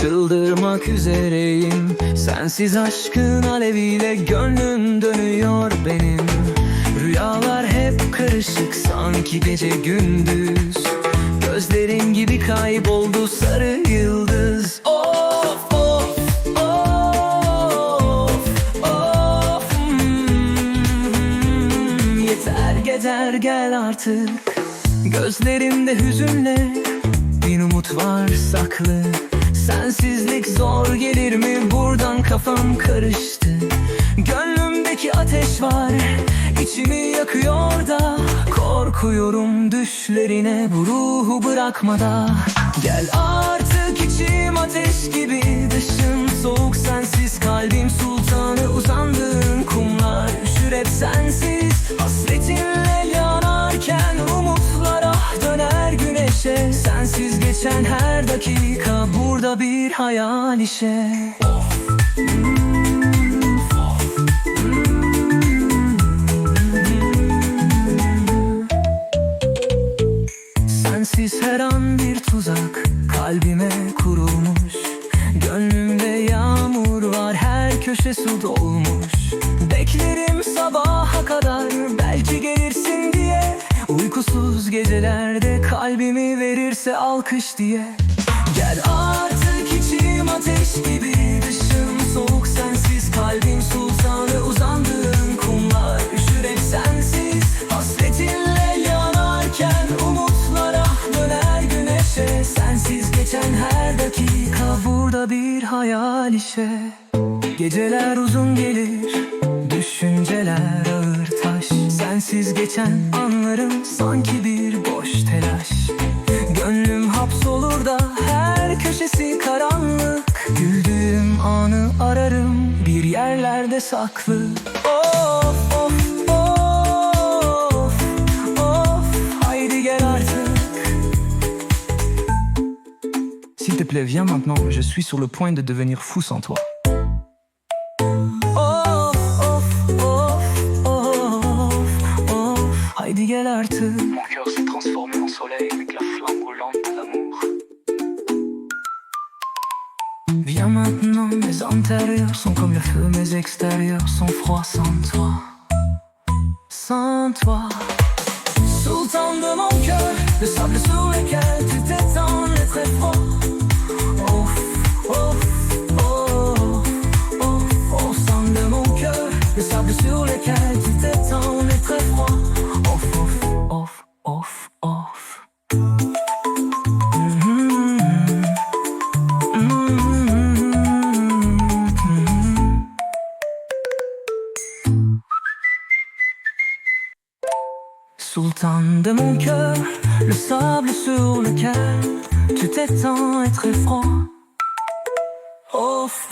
Çıldırmak üzereyim. Sensiz aşkın aleviyle gönlüm dönüyor benim. Rüyalar hep karışık sanki gece gündüz. Gözlerin gibi kayboldu sarı yıldız. Of of of of hmm, Yeter gider gel artık. Gözlerimde hüzünle bir umut var saklı. Sensizlik zor gelir mi? Buradan kafam karıştı. Gönlümdeki ateş var içimi yakıyor da Korkuyorum düşlerine. Bu ruhu bırakmada. Gel artık içim ateş gibi Dışım soğuk sensiz kalbim geçen her dakika burada bir hayal işe. Sensiz her an bir tuzak kalbime kurulmuş. Gönlümde yağmur var her köşe su dolmuş. Beklerim sabaha kadar belki gelirsin diye Uykusuz gecelerde kalbimi verirse alkış diye. Gel artık içim ateş gibi Dışım soğuk sensiz kalbim sultanı Uzandığın kumlar. Üşür hep sensiz Hasretinle yanarken umutlara döner güneşe. Sensiz geçen her dakika burada bir hayal işe. Geceler uzun gelir Düşünceler Sensiz geçen anlarım sanki bir boş telaş. Gönlüm hapsolur da her köşesi karanlık. Güldüğüm anı ararım bir yerlerde saklı. Of of of of Haydi gel artık. S'il te plaît, viens maintenant, je suis sur le point de devenir fou sans toi. Mon cœur s'est transformé en soleil avec la flamme brûlante de l'amour. Viens maintenant, mes intérieurs sont comme le feu, mes extérieurs sont froids sans toi. Sans toi. Sultan de mon cœur, le sable sur lequel tu t'étends est très froid. Ouf, ouf, oh, oh, au sein de mon cœur, le sable sur lequel De mon cœur, le sable sur lequel tu t'étends est très froid. Ouf,